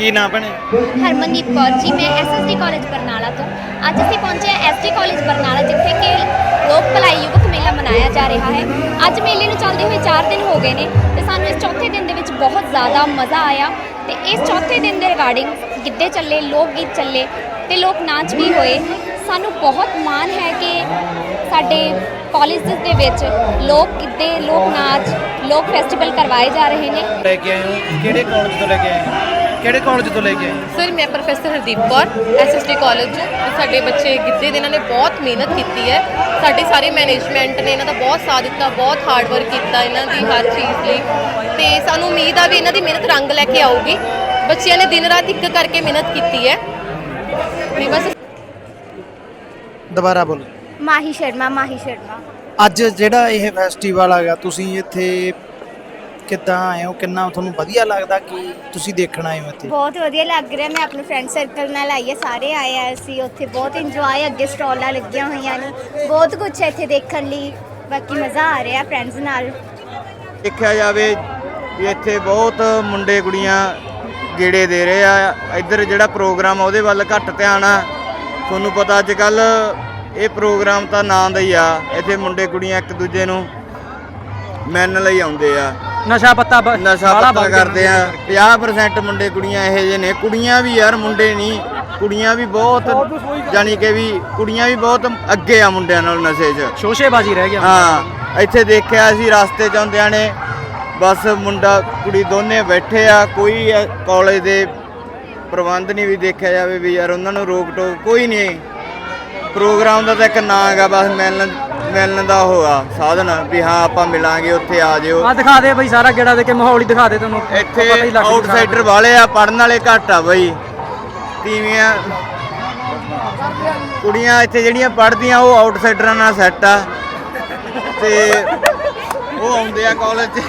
ਕੀ ਨਾਂ ਭੈਣੇ? ਹਰਮਨਦੀਪ ਕੌਰ ਜੀ ਮੈਂ ਐਸਐਸਡੀ ਕਾਲਜ ਬਰਨਾਲਾ ਤੋਂ। ਅੱਜ ਅਸੀਂ ਪਹੁੰਚੇ ਹਾਂ ਐਸਡੀ ਕਾਲਜ ਬਰਨਾਲਾ ਜਿੱਥੇ ਕਿ ਲੋਕ ਭਲਾਈ ਯੁਵਕ ਮੇਲਾ ਮਨਾਇਆ ਜਾ ਰਿਹਾ ਹੈ। ਅੱਜ ਮੇਲੇ ਨੂੰ ਚੱਲਦੇ ਹੋਏ 4 ਦਿਨ ਹੋ ਗਏ ਨੇ ਤੇ ਸਾਨੂੰ ਇਸ ਚੌਥੇ ਦਿਨ ਦੇ ਵਿੱਚ ਬਹੁਤ ਜ਼ਿਆਦਾ ਮਜ਼ਾ ਆਇਆ ਤੇ ਇਸ ਚੌਥੇ ਦਿਨ ਦੇ ਰਿਗਾਰਡਿੰਗ ਗਿੱਧੇ ਚੱਲੇ ਲੋਕ ਗੀਤ ਚੱਲੇ ਤੇ ਲੋਕ ਨਾਚ ਵੀ ਹੋਏ। ਸਾਨੂੰ ਬਹੁਤ ਮਾਣ ਹੈ ਕਿ ਸਾਡੇ ਕਾਲਜਸ ਦੇ ਵਿੱਚ ਲੋਕ ਗਿੱਧੇ ਲੋਕ ਨਾਚ ਲੋਕ ਫੈਸਟੀਵਲ ਕਰਵਾਏ ਜਾ ਰਹੇ ਨੇ। ਲੈ ਕੇ ਆਏ ਹੋ। ਕਿਹੜੇ ਕਾਲਜ ਤੋਂ ਲੈ ਕੇ ਆਏ ਹੋ? ਕਿਹੜੇ ਕਾਲਜ ਤੋਂ ਲੈ ਕੇ ਆਏ? ਸਰ ਮੈਂ professor Hardeep Kaur SST college ਸਾਡੇ ਬੱਚੇ ਗਿੱਧੇ ਦੇ ਇਹਨਾਂ ਨੇ ਬਹੁਤ ਮਿਹਨਤ ਕੀਤੀ ਹੈ। ਸਾਡੇ ਸਾਰੇ ਮੈਨੇਜਮੈਂਟ ਨੇ ਇਹਨਾਂ ਦਾ ਬਹੁਤ ਸਾਥ ਦਿੱਤਾ ਬਹੁਤ ਹਾਰਡ ਵਰਕ ਕੀਤਾ ਇਹਨਾਂ ਦੀ ਹਰ ਚੀਜ਼ ਲਈ। ਤੇ ਸਾਨੂੰ ਉਮੀਦ ਆ ਵੀ ਇਹਨਾਂ ਦੀ ਮਿਹਨਤ ਰੰਗ ਲੈ ਕੇ ਆਊਗੀ। ਬੱਚਿਆਂ ਨੇ ਦਿਨ ਰਾਤ ਇੱਕ ਕਰਕੇ ਮਿਹਨਤ ਕੀਤੀ ਹੈ। ਬਸ ਦੁਬਾਰਾ ਬੋਲੋ। ਮਾਹੀ ਸ਼ਰਮਾ ਮਾਹੀ ਸ਼ਰਮਾ। ਅੱਜ ਜਿਹੜਾ ਇਹ ਫੈਸਟੀਵਲ ਹੈਗਾ ਤੁਸੀਂ ਇੱਥੇ ਕਿੱਦਾਂ ਆਏ ਹੋ ਕਿੰਨਾ ਤੁਹਾਨੂੰ ਵਧੀਆ ਲੱਗਦਾ ਕਿ ਤੁਸੀਂ ਦੇਖਣ ਆਏ ਹੋ ਇੱਥੇ ਬਹੁਤ ਵਧੀਆ ਲੱਗ ਰਿਹਾ ਮੈਂ ਆਪਣੇ ਫਰੈਂਡ ਸਰਕਲ ਨਾਲ ਆਈ ਹਾਂ ਸਾਰੇ ਆਏ ਆ ਅਸੀਂ ਉੱਥੇ ਬਹੁਤ ਇੰਜੋਏ ਅੱਗੇ ਸਟਾਲਾਂ ਲੱਗੀਆਂ ਹੋਈਆਂ ਨੇ ਬਹੁਤ ਕੁਝ ਹੈ ਇੱਥੇ ਦੇਖਣ ਲਈ ਬਾਕੀ ਮਜ਼ਾ ਆ ਰਿਹਾ ਫਰੈਂਡਸ ਨਾਲ। ਦੇਖਿਆ ਜਾਵੇ ਵੀ ਇੱਥੇ ਬਹੁਤ ਮੁੰਡੇ ਕੁੜੀਆਂ ਗੇੜੇ ਦੇ ਰਹੇ ਆ ਇੱਧਰ ਜਿਹੜਾ ਪ੍ਰੋਗਰਾਮ ਆ ਉਹਦੇ ਵੱਲ ਘੱਟ ਧਿਆਨ ਆ। ਤੁਹਾਨੂੰ ਪਤਾ ਅੱਜ ਕੱਲ ਇਹ ਪ੍ਰੋਗਰਾਮ ਤਾਂ ਨਾਂ ਦਾ ਹੀ ਆ ਇੱਥੇ ਮੁੰਡੇ ਕੁੜੀਆਂ ਇੱਕ ਦੂਜੇ ਨੂੰ ਮਿਲਣ ਲਈ ਆਉਂਦੇ ਆ। ਨਸ਼ਾ ਪੱਤਾ ਬ- ਨਸ਼ਾ ਬਾਹਲਾ ਪੱਤਾ ਵੱਧ ਗਿਆ ਕਰਦੇ ਆ। 50% ਮੁੰਡੇ ਕੁੜੀਆਂ ਇਹੋ ਜਿਹੇ ਨੇ। ਕੁੜੀਆਂ ਵੀ ਯਾਰ ਮੁੰਡੇ ਨਹੀਂ। ਕੁੜੀਆਂ ਵੀ ਬਹੁਤ ਜਾਣੀ ਕਿ ਵੀ ਕੁੜੀਆਂ ਵੀ ਬਹੁਤ ਅੱਗੇ ਆ ਮੁੰਡਿਆਂ ਨਾਲ ਨਸ਼ੇ 'ਚ। ਸ਼ੋਸ਼ੇਬਾਜ਼ੀ ਰਹਿ ਗਿਆ। ਹਾਂ ਇੱਥੇ ਦੇਖਿਆ ਸੀ ਰਸਤੇ ਚ ਆਉਂਦਿਆਂ ਨੇ। ਬਸ ਮੁੰਡਾ ਕੁੜੀ ਦੋਨੇ ਬੈਠੇ ਆ। ਕੋਈ ਕਾਲਜ ਦੇ ਪ੍ਰਬੰਧ ਨਹੀਂ ਵੀ ਦੇਖਿਆ ਜਾਵੇ ਵੀ ਯਾਰ ਉਹਨਾਂ ਨੂੰ ਰੋਕ ਟੋਕ ਕੋਈ ਨਹੀਂ। ਪ੍ਰੋਗਰਾਮ ਦਾ ਤਾਂ ਇੱਕ ਨਾਂ ਹੈਗਾ ਬਸ ਮਿਲਣ ਮਿਲਣ ਦਾ ਹੋਆ ਸਾਧਨ ਵੀ ਹਾਂ ਆਪਾਂ ਮਿਲਾਂਗੇ ਉੱਥੇ ਆ ਜਿਓ। ਆ ਦਿਖਾ ਦੇ ਬਈ ਸਾਰਾ ਗੇੜਾ ਦੇ ਕੇ ਮਾਹੌਲ ਹੀ ਦਿਖਾ ਦੇ ਤੁਹਾਨੂੰ ਇੱਥੇ ਪਤਾ ਹੀ ਲੱਗ ਜੂ ਆਊਟਸਾਈਡਰ ਵਾਲੇ ਆ ਪੜਨ ਵਾਲੇ ਘੱਟ ਆ ਬਈ। ਤੀਵੀਆਂ ਕੁੜੀਆਂ ਇੱਥੇ ਜਿਹੜੀਆਂ ਪੜਦੀਆਂ ਉਹ ਆਊਟਸਾਈਡਰਾਂ ਨਾਲ ਸੈੱਟ ਆ। ਤੇ ਉਹ ਆਉਂਦੇ ਆ ਕਾਲਜ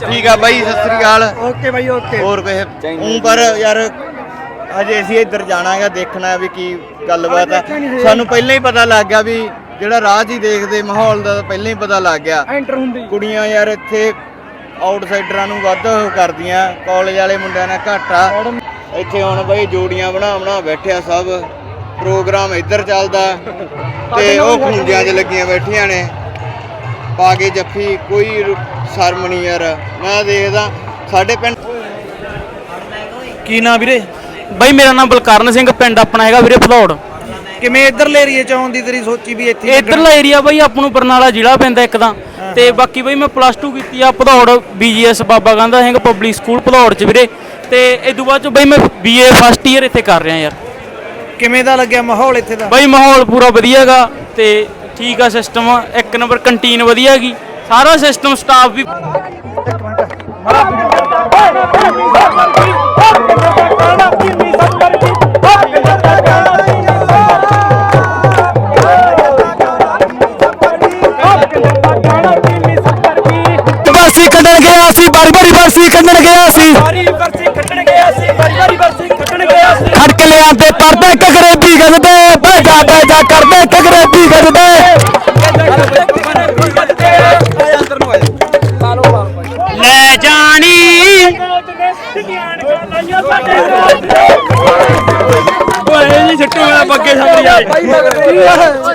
ਠੀਕ ਆ ਬਾਈ ਸਤਿ ਸ੍ਰੀ ਅਕਾਲ। ਓਕੇ ਬਾਈ ਓਕੇ। ਹੋਰ ਕੋਈ ਊਂ ਪਰ ਯਾਰ ਅਜੇ ਅਸੀਂ ਇੱਧਰ ਜਾਣਾਗਾ ਦੇਖਣਾ ਵੀ ਕੀ ਗੱਲਬਾਤ ਆ। ਸਾਨੂੰ ਪਹਿਲਾਂ ਹੀ ਪਤਾ ਲੱਗ ਗਿਆ ਵੀ ਜਿਹੜਾ ਰਾਹ 'ਚ ਹੀ ਦੇਖਦੇ ਮਾਹੌਲ ਦਾ ਪਹਿਲਾਂ ਹੀ ਪਤਾ ਲੱਗ ਗਿਆ। ਐਂਟਰ ਹੁੰਦੀ। ਕੁੜੀਆਂ ਯਾਰ ਇੱਥੇ ਆਊਟਸਾਈਡਰਾਂ ਨੂੰ ਵੱਧ ਉਹ ਕਰਦੀਆਂ ਕਾਲਜ ਵਾਲੇ ਮੁੰਡਿਆਂ ਨਾਲ ਘੱਟ। ਆ ਇੱਥੇ ਹੁਣ ਬਈ ਜੋੜੀਆਂ ਬਣਾ ਬਣਾ ਬੈਠਿਆ ਸਭ। ਪ੍ਰੋਗਰਾਮ ਇੱਧਰ ਚੱਲਦਾ ਤੇ ਉਹ ਖੁੰਝਿਆਂ 'ਚ ਲੱਗੀਆਂ ਬੈਠੀਆਂ ਨੇ। ਪਾ ਕੇ ਜੱਫੀ ਕੋਈ ਸ਼ਰਮ ਨਹੀਂ ਯਾਰ। ਮੈਂ ਦੇਖਦਾ ਸਾਡੇ ਪਿੰਡ ਕੀ ਨਾਂ ਵੀਰੇ? ਬਾਈ ਮੇਰਾ ਨਾਮ ਬਲਕਰਨ ਸਿੰਘ ਪਿੰਡ ਆਪਣਾ ਹੈਗਾ ਵੀਰੇ ਭਦੌੜ ਕਿਵੇਂ ਇੱਧਰਲੇ ਏਰੀਏ ਚ ਆਉਣ ਦੀ ਤੇਰੀ ਸੋਚੀ ਵੀ ਇੱਥੇ ਇਧਰਲਾ ਏਰੀਆ ਬਾਈ ਆਪਾਂ ਨੂੰ ਬਰਨਾਲਾ ਜ਼ਿਲ੍ਹਾ ਪੈਂਦਾ ਇੱਕ ਤਾਂ ਤੇ ਬਾਕੀ ਬਾਈ ਮੈਂ ਪਲੱਸ 2 ਕੀਤੀ ਆ Bhadaur BGS Baba Gandha Singh public school Bhadaur ਚ ਵੀਰੇ ਤੇ ਇਸ ਤੋਂ ਬਾਅਦ ਚ ਬਾਈ ਮੈਂ ਬੀਏ ਫਸਟ ਈਅਰ ਇੱਥੇ ਕਰ ਰਿਹਾ ਯਾਰ? ਕਿਵੇਂ ਦਾ ਲੱਗਿਆ ਮਾਹੌਲ ਇੱਥੇ ਦਾ ਬਾਈ ਮਾਹੌਲ ਪੂਰਾ ਵਧੀਆ ਹੈਗਾ ਤੇ ਠੀਕ ਆ ਸਿਸਟਮ ਇੱਕ ਨੰਬਰ ਕੰਟੀਨ ਵਧੀਆ ਹੈਗੀ ਸਾਰਾ ਸਿਸਟਮ ਸਟਾਫ ਵੀ ਵਰਸੀ ਖੱਟਣ ਗਿਆ ਸੀ ਵਾਰੀ ਵਾਰੀ ਵਰਸੀ ਖੱਟਣ ਗਿਆ ਸੀ। ਖੜ ਕੇ ਲਿਆਂਦੇ ਪਰਦੇ ਕਗਰੇ ਵੀ ਗਜਦੇ ਬੈਜਾ ਬੈਜਾ ਕਰਦੇ ਕਗਰੇ ਵੀ ਗਜਦੇ। ਲੈ ਜਾਣੀ। ਓਏ ਜੀ ਛੱਟੂ ਵਾਲਾ ਬੱਗੇ ਸਾਹਮਣੇ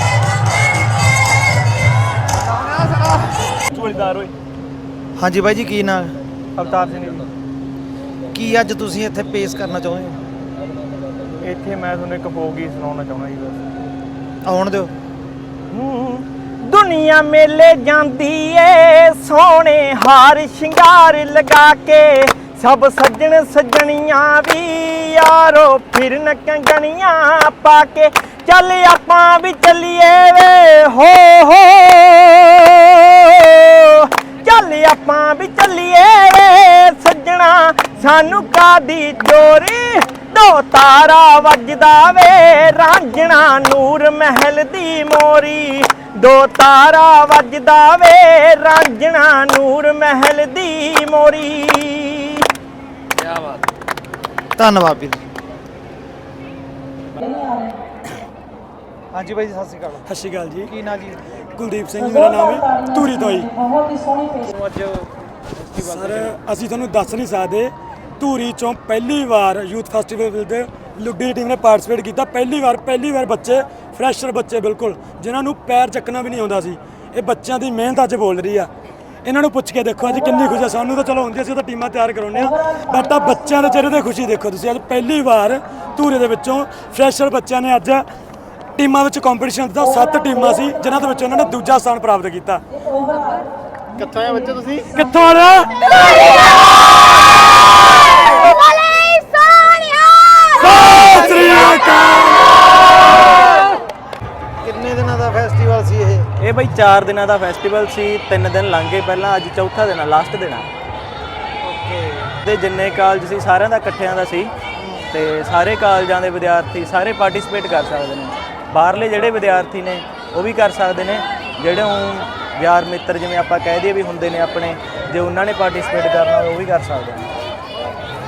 ਆਏ ਹਾਂਜੀ ਬਾਈ ਜੀ ਕੀ ਨਾਂ ਅਵਤਾਰ ਸਿੰਘ ਜੀ। ਕੀ ਅੱਜ ਤੁਸੀਂ ਇੱਥੇ ਪੇਸ਼ ਕਰਨਾ ਚਾਹੁੰਦੇ ਹੋ? ਇੱਥੇ ਮੈਂ ਤੁਹਾਨੂੰ ਇੱਕ ਫੋਕ ਗੀਤ ਸੁਣਾਉਣਾ ਚਾਹੁੰਦਾ ਜੀ ਬਸ। ਆਉਣ ਦਿਓ। ਦੁਨੀਆ ਮੇਲੇ ਜਾਂਦੀ ਏ ਸੋਹਣੇ ਹਾਰ ਸ਼ਿੰਗਾਰ ਲਗਾ ਕੇ ਸਭ ਸੱਜਣ ਸੱਜਣੀਆਂ ਵੀ ਯਾਰੋ ਫਿਰਨ ਕੰਗਣੀਆਂ ਪਾ ਕੇ ਚੱਲ ਆਪਾਂ ਵੀ ਚੱਲੀਏ ਵੇ ਹੋ ਸਾਨੂੰ ਕਾਦੀ ਚੋਰੀ ਦੋ ਤਾਰਾ ਵੱਜਦਾ ਵੇ ਰਾਂਝਣਾ ਨੂਰ ਮਹਿਲ ਦੀ ਮੋਰੀ। ਦੋ ਤਾਰਾ ਵੱਜਦਾ ਵੇ ਰਾਂਝਣਾ ਨੂਰ ਮਹਿਲ ਦੀ ਮੋਰੀ। ਧੰਨਵਾਦ ਵੀਰ ਹਾਂਜੀ ਬਾਈ ਜੀ ਸਤਿ ਸ਼੍ਰੀ ਅਕਾਲ। ਸਤਿ ਸ਼੍ਰੀ ਅਕਾਲ ਜੀ। ਕੀ ਨਾਂ ਜੀ? ਕੁਲਦੀਪ ਸਿੰਘ ਮੇਰਾ ਨਾਮ ਹੈ। ਧੂਰੀ ਤੋਂ ਜੀ ਅੱਜ ਸਰ ਅਸੀਂ ਤੁਹਾਨੂੰ ਦੱਸ ਨਹੀਂ ਸਕਦੇ ਧੂਰੀ ਚੋਂ ਪਹਿਲੀ ਵਾਰ ਯੂਥ ਫੈਸਟੀਵਲ ਦੇ ਲੁੱਡੀ ਦੀ ਟੀਮ ਨੇ ਪਾਰਟਿਸਿਪੇਟ ਕੀਤਾ। ਪਹਿਲੀ ਵਾਰ ਪਹਿਲੀ ਵਾਰ ਬੱਚੇ ਫਰੈਸ਼ਰ ਬੱਚੇ ਬਿਲਕੁਲ ਜਿਨ੍ਹਾਂ ਨੂੰ ਪੈਰ ਚੱਕਣਾ ਵੀ ਨਹੀਂ ਆਉਂਦਾ ਸੀ। ਇਹ ਬੱਚਿਆਂ ਦੀ ਮਿਹਨਤ ਅੱਜ ਬੋਲ ਰਹੀ ਆ। ਇਹਨਾਂ ਨੂੰ ਪੁੱਛ ਕੇ ਦੇਖੋ ਅੱਜ ਕਿੰਨੀ ਖੁਸ਼ੀ ਆ। ਸਾਨੂੰ ਤਾਂ ਚਲੋ ਹੁੰਦੀ ਸੀ ਤਾਂ ਟੀਮਾਂ ਤਿਆਰ ਕਰਾਉਂਦੇ ਆ। ਬਟ ਆ ਬੱਚਿਆਂ ਦੇ ਚਿਹਰੇ ਤੇ ਖੁਸ਼ੀ ਦੇਖੋ ਤੁਸੀਂ। ਅੱਜ ਪਹਿਲੀ ਵਾਰ ਧੂਰੀ ਦੇ ਵਿੱਚੋਂ ਫਰੈਸ਼ਰ ਬੱਚਿਆਂ ਨੇ ਅੱਜ ਟੀਮਾਂ ਵਿੱਚ ਕੰਪੀਟੀਸ਼ਨ ਦਾ ਸੱਤ ਟੀਮਾਂ ਸੀ ਜਿਨ੍ਹਾਂ ਦੇ ਵਿੱਚ ਉਹਨਾਂ ਨੇ ਦੂਜਾ ਸਥਾਨ ਪ੍ਰਾਪਤ ਕੀਤਾ। ਕਿੱਥੋਂ ਆ ਬੱਚੇ ਤੁਸੀਂ? ਕਿੱਥੋਂ ਆਣਾ ਸਤਿ ਸ੍ਰੀ ਅਕਾਲ ਕਿੰਨੇ ਦਿਨਾਂ ਦਾ ਫੈਸਟੀਵਲ ਸੀ ਇਹ? ਇਹ ਬਈ 4 ਦਿਨਾਂ ਦਾ ਫੈਸਟੀਵਲ ਸੀ 3 ਦਿਨ ਲੰਘੇ ਪਹਿਲਾਂ ਅੱਜ ਚੌਥਾ ਦਿਨ ਆ ਲਾਸਟ ਦਿਨ ਆ। ਓਕੇ ਤੇ ਜਿੰਨੇ ਕਾਲਜ ਸੀ ਸਾਰਿਆਂ ਦਾ ਇਕੱਠਿਆਂ ਦਾ ਸੀ। ਤੇ ਸਾਰੇ ਕਾਲਜਾਂ ਦੇ ਵਿਦਿਆਰਥੀ ਸਾਰੇ ਪਾਰਟਿਸਿਪੇਟ ਕਰ ਸਕਦੇ ਨੇ। ਬਾਹਰਲੇ ਜਿਹੜੇ ਵਿਦਿਆਰਥੀ ਨੇ ਉਹ ਵੀ ਕਰ ਸਕਦੇ ਨੇ। ਜਿਹੜੇ ਉਹ ਯਾਰ ਮਿੱਤਰ ਜਿਵੇਂ ਆਪਾਂ ਕਹਿ ਦਈਏ ਵੀ ਹੁੰਦੇ ਨੇ ਆਪਣੇ ਜੇ ਉਹਨਾਂ ਨੇ ਪਾਰਟਿਸਿਪੇਟ ਕਰਨਾ ਉਹ ਵੀ ਕਰ ਸਕਦੇ ਨੇ।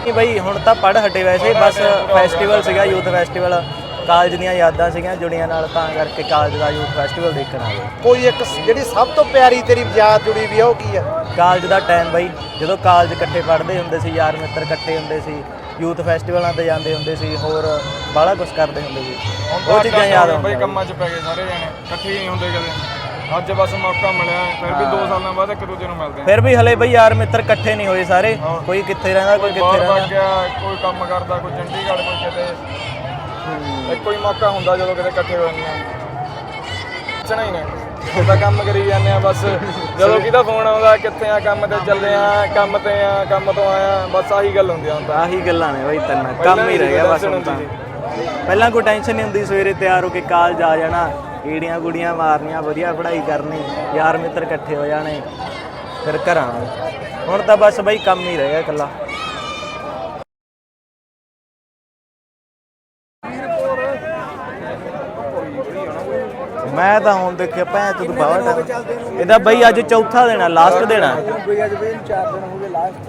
ਨਹੀਂ ਬਈ ਹੁਣ ਤਾਂ ਪੜ ਹਟੇ ਵੈਸੇ ਬਸ ਫੈਸਟੀਵਲ ਸੀਗਾ ਯੂਥ ਫੈਸਟੀਵਲ ਕਾਲਜ ਦੀਆਂ ਯਾਦਾਂ ਸੀਗੀਆਂ ਜੁੜੀਆਂ ਨਾਲ ਤਾਂ ਕਰਕੇ ਕਾਲਜ ਦਾ ਯੂਥ ਫੈਸਟੀਵਲ ਦੇਖਣ ਆ ਗਏ ਕੋਈ ਇੱਕ ਜਿਹੜੀ ਸਭ ਤੋਂ ਪਿਆਰੀ ਤੇਰੀ ਯਾਦ ਜੁੜੀ ਵੀ ਆ ਉਹ ਕੀ ਆ? ਕਾਲਜ ਦਾ ਟਾਈਮ ਬਈ ਜਦੋਂ ਕਾਲਜ ਇਕੱਠੇ ਪੜ੍ਹਦੇ ਹੁੰਦੇ ਸੀ ਯਾਰ ਮਿੱਤਰ ਇਕੱਠੇ ਹੁੰਦੇ ਸੀ ਯੂਥ ਫੈਸਟੀਵਲਾਂ ਤੇ ਜਾਂਦੇ ਹੁੰਦੇ ਸੀ ਹੋਰ ਬਾਹਲਾ ਕੁਝ ਕਰਦੇ ਹੁੰਦੇ ਸੀ। ਉਹ ਚੀਜ਼ਾਂ ਯਾਦ ਬਈ ਆਉਂਦੀਆਂ ਕੰਮਾਂ 'ਚ ਪੈ ਗਏ ਸਾਰੇ ਜਾਣੇ ਇਕੱਠੇ ਹੀ ਹੁੰਦੇ ਕਦੇ। ਅੱਜ ਬਸ ਮੌਕਾ ਮਿਲਿਆ ਫਿਰ ਵੀ 2 ਸਾਲਾਂ ਬਾਅਦ ਇੱਕ ਦੂਜੇ ਨੂੰ ਮਿਲਦੇ ਆ ਫਿਰ ਵੀ ਹਲੇ ਬਈ ਯਾਰ ਮਿੱਤਰ ਇਕੱਠੇ ਨਹੀਂ ਹੋਏ ਸਾਰੇ ਕੋਈ ਕਿੱਥੇ ਰਹਿੰਦਾ ਕੋਈ ਕਿੱਥੇ ਬਾਹਰ ਭੱਜ ਰਹਿੰਦਾ ਗਿਆ ਕੋਈ ਕੰਮ ਕਰਦਾ ਕੋਈ ਚੰਡੀਗੜ੍ਹ ਕੋਈ ਕਿਤੇ। ਇੱਕੋ ਹੀ ਮੌਕਾ ਹੁੰਦਾ ਜਦੋਂ ਕਿਤੇ ਇਕੱਠੇ ਹੋ ਜਾਂਦੇ ਆ ਚਣਾ ਹੀ ਨੇ ਉਹਦਾ ਕੰਮ ਕਰੀ ਜਾਂਦੇ ਆ ਬਸ ਜਦੋਂ ਕਿਹਦਾ ਫੋਨ ਆਉਂਦਾ ਕਿੱਥੇ ਆ ਕੰਮ ਤੇ ਚੱਲੇ ਆ ਕੰਮ ਤੇ ਆ ਕੰਮ ਤੋਂ ਆਇਆ ਬਸ ਆਹੀ ਗੱਲ ਹੁੰਦੀ ਆ ਹੁਣ ਤਾਂ। ਆਹੀ ਗੱਲਾਂ ਨੇ ਬਈ ਤੰਨਾ ਕੰਮ ਹੀ ਰਹਿ ਗਿਆ ਬਸ ਹੁਣ ਤਾਂ। ਪਹਿਲਾਂ ਕੋਈ ਟੈਨਸ਼ਨ ਨਹੀਂ ਹੁੰਦੀ ਸਵੇਰੇ ਤਿਆਰ ਹੋ ਕੇ ਕਾਲਜ ਆ ਜਾਣਾ। ਈੜੀਆਂ ਗੁੜੀਆਂ ਮਾਰਨੀਆਂ ਵਧੀਆ ਪੜ੍ਹਾਈ ਕਰਨੀ ਯਾਰ ਮਿੱਤਰ ਇਕੱਠੇ ਹੋ ਜਾਣੇ ਫਿਰ ਘਰਾਂ ਹੁਣ ਤਾਂ ਬਸ ਬਈ ਕੰਮ ਹੀ ਰਹਿ ਗਿਆ ਇਕੱਲਾ। ਮੈਂ ਤਾਂ ਹੁਣ ਦੇਖਿਆ ਭੈਣ ਤੂੰ ਟਾਈਮ ਇਹਦਾ ਬਈ ਅੱਜ ਚੌਥਾ ਦੇਣਾ ਲਾਸਟ ਦੇਣਾ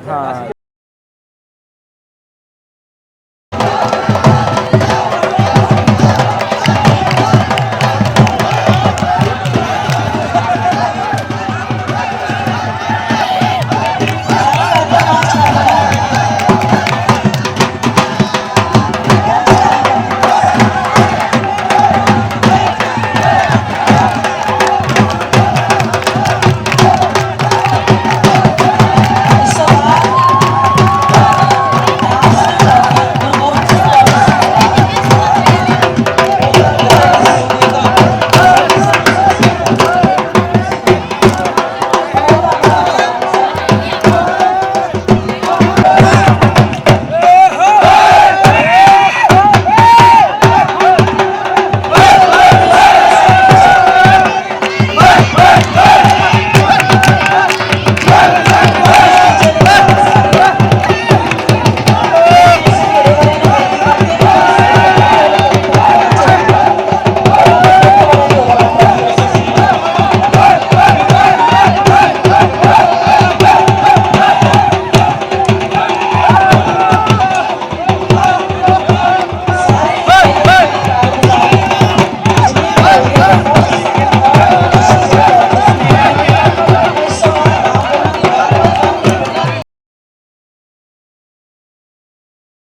ਹਾਂ।